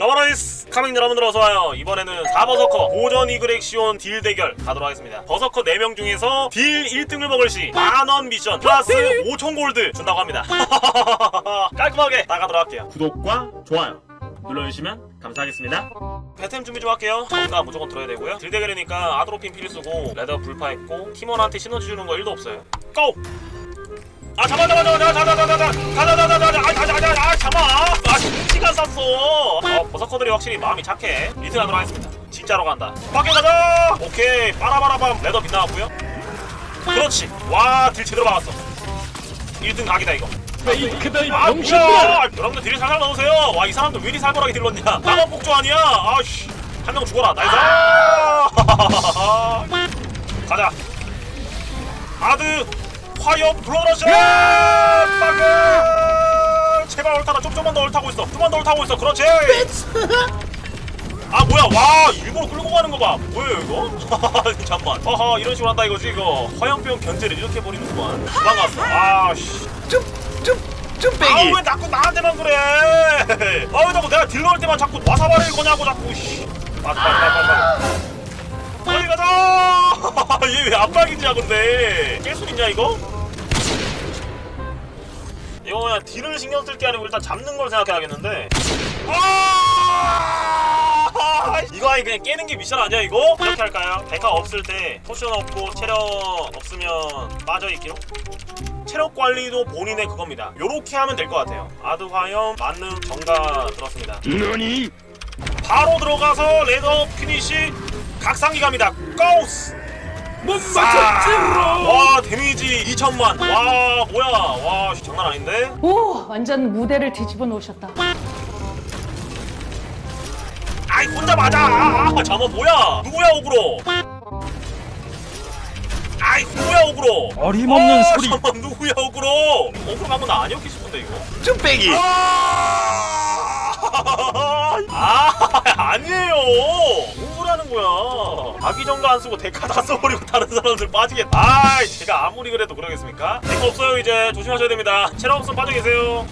러버라이스 카밍 여러분들 어서와요. 이번에는 4버서커 고전 이그렉시온 딜 대결 가도록 하겠습니다. 버서커 4명 중에서 딜 1등을 먹을 시 만원 미션 플러스 5천 골드 준다고 합니다. 깔끔하게 나가도록 할게요. 구독과 좋아요 눌러주시면 감사하겠습니다. 배템 준비 좀 할게요. 정가 무조건 들어야 되고요. 딜 대결이니까 아드로핀 필수고 레더 불파했고 팀원한테 시너지 주는 거 1도 없어요. 고! 아 잡아 잡아 잡아 잡아 잡아 잡아 잡아. 가자 가자 가자 아. 가자 가자 아 잡아. 아 시간 쌌어. 어 버서커들이 확실히 마음이 착해. 리트하도록 하겠습니다. 진짜로 간다. 밖에 가자. 오케이. 빠라바라밤. 레더 빗나갔고요. 그렇지. 와딜 제대로 박았어. 1등 각이다 이거. 이아 병신들아 뭐야. 여러분들 딜을 살살 넣으세요. 와 이 사람들 왜 이리 살벌하게 딜렀냐. 나만 복조 아니야. 아씨. 한 명 죽어라. 나이스. 가자. 아드 화이어 블러러시 빵글 제발 얼타라 좀 좀만 더 얼타고 있어. 좀만 더 얼타고 있어. 그렇지. 아 뭐야. 와 일부러 끌고 가는 거봐. 뭐예요 이거? 잠만. 하하 이런 식으로 한다 이거지 이거. 화염병 견제를 이렇게 버리는구만 도망갔어. 아씨. 아왜 자꾸 나한테만 그래? 아왜 자꾸 내가 딜러 할 때만 자꾸 와사바를 거냐고 자꾸 씨. 빨리 빨리 빨리 빨리. 빨리 가자! 얘왜 압박이냐 근데 깰수 있냐 이거? 이거 그냥 딜을 신경 쓸 게 아니고 일단 잡는 걸 생각해야겠는데 아! 이거 아니 그냥 깨는 게 미션 아니야 이거? 이렇게 할까요? 데카 없을 때 포션 없고 체력 없으면 빠져있기로? 체력 관리도 본인의 그겁니다 요렇게 하면 될 것 같아요 아드 화염 만능 정가 들었습니다? 바로 들어가서 레더 피니시 각상기 갑니다 고스 못 아, 맞췄지로. 와 데미지 2천만. 와 뭐야. 와 씨, 장난 아닌데? 오, 완전 무대를 뒤집어 놓으셨다. 아이 혼자 맞아. 아, 아 잠깐 뭐야? 누구야 오그로? 아이 누구야 오그로? 어림없는 아, 소리. 잠깐 누구야 오그로? 오그로 한건 나 아니었기 싶은데 이거. 쭈빼기. 아, 아 아니에요 거야? 아기 정가 안 쓰고 데카 다 써버리고 다른 사람들 빠지겠다. 아 제가 아무리 그래도 그러겠습니까? 데카 없어요 이제. 조심하셔야 됩니다. 체력 없으면 빠져 계세요.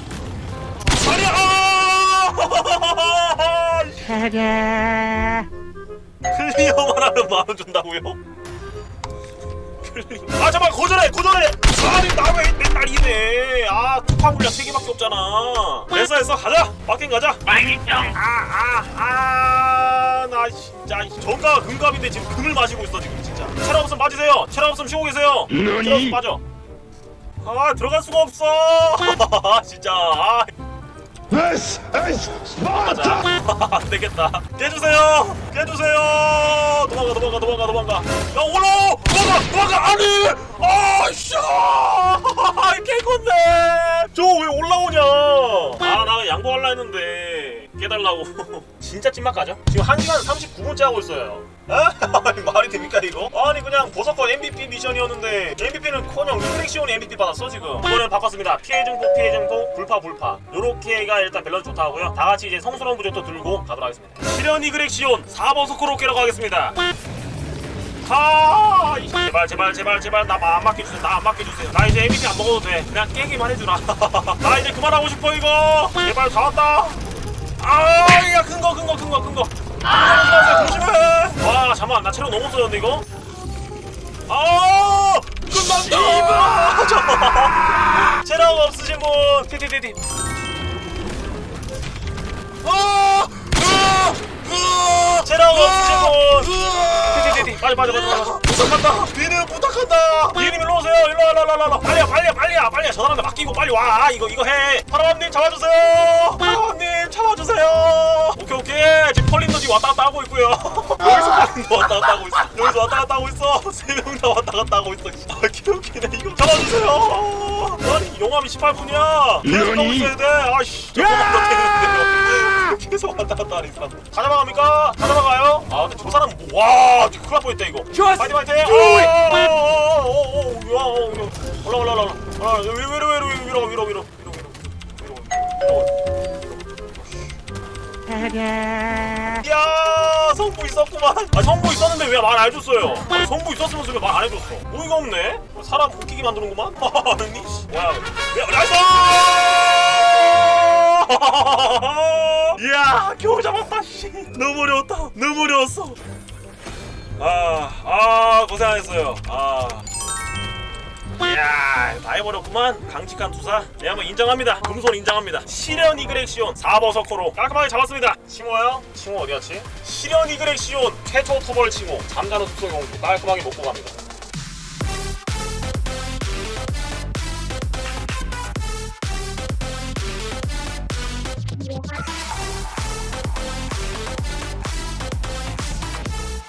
아니야! 클리어만 하면 만원 준다고요? 아 잠깐 고전해 고전해 아니 나 왜 맨날 이래 아 투파 물량 3개밖에 없잖아. 됐어 됐어 가자. 마킹 가자. 아아아나 진짜 정가가 금갑인데 지금 금을 마시고 있어 지금 진짜. 체력 없으면 빠지세요. 체력 없으면 쉬고 계세요. 체력 없으면 빠져. 아 들어갈 수가 없어. 진짜. 아. 가자 스파르타 안 되겠다. 깨주세요. 깨주세요. 도망가 도망가 도망가 도망가. 야 올라 도망가 도망가! 아니! 아씨 깰 건데 저 왜 올라오냐 양보할라 했는데 깨달라고. 진짜 찐막 가죠? 지금 1시간 39분째 하고 있어요. 에? 아니 말이 됩니까 이거? 아니 그냥 보석권 MVP 미션이었는데 MVP는 커녕 이그렉시온이 MVP 받았어 지금. 이번엔 바꿨습니다. 피해 증폭 피해 증폭 불파 불파. 요렇게가 일단 밸런스 좋다 하고요. 다같이 이제 성스러운 부족도 들고 가도록 하겠습니다. 실현 이그렉시온 4버서커로 깨러 가겠습니다 가 제발 제발 제발 제발. 나 안 맡겨주세요. 나 안 맡겨주세요. 나 이제 MVP 안 먹어도 돼. 그냥 깨기만 해주라. 나 이제 그만하고 싶어 이거. 제발 다 왔다. 아야 큰 거 큰 거 큰 거 큰거. 아 조심해 와 잠깐만. 나 체력 너무 없어졌는데 이거? 아 끝난다. 잠깐만 체력 없으신 분. 티티티티. 아! 으아! 체력 없으신 분 빨리 빨리 빨리 빨리 부탁한다. 비는 부탁한다. 비님 일로 오세요. 일로 와 일로 와 일로 와 빨리야 빨리야 빨리야. 빨리야 저 사람들 맡기고 빨리 와. 이거 이거 해. 파라밤님 잡아주세요. 파라밤님 잡아주세요. 오케이 오케이. 지금 펄린도 지금 왔다 갔다 하고 있고요. 여기서 펄린도 왔다 갔다 하고 있어. 여기서 왔다 갔다 하고 있어. 세 명 다 왔다 갔다 하고 있어. 아 개웃기네 이거 잡아주세요. 아니 용암이 18분이야. 계속 가고 있어야 돼. 아씨. 잠깐만 나 되는데요 계속 왔다 갔다 하는 사람. 다 잡아갑니까? 다? 아 뭐, 와 큰일 날 뻔했다 이거. 파이팅 파이팅 올라 올라 올라 올라 올라 위로 위로 위로 위로 위로 위로 위로 야 성부 있었구만 아 성부 있었는데 왜 말 안 해줬어요 아니, 성부 있었으면 왜 말 안 해줬어 어이가 없네 사람 웃기게 만드는구만 아니 씨. 뭐야 왜 나이스 이야 겨우 잡았다 씨 너무 어려웠다 너무 어려웠어 아, 아 고생하셨어요. 아. 이야 다 해버렸구만. 강직한 투사. 네 한번 인정합니다. 금손 인정합니다. 시련 이그렉시온 4버서커로 깔끔하게 잡았습니다. 칭호요? 칭호 어디였지? 시련 이그렉시온 최초 토벌 칭호. 잠자는 숲속 공주 깔끔하게 먹고 갑니다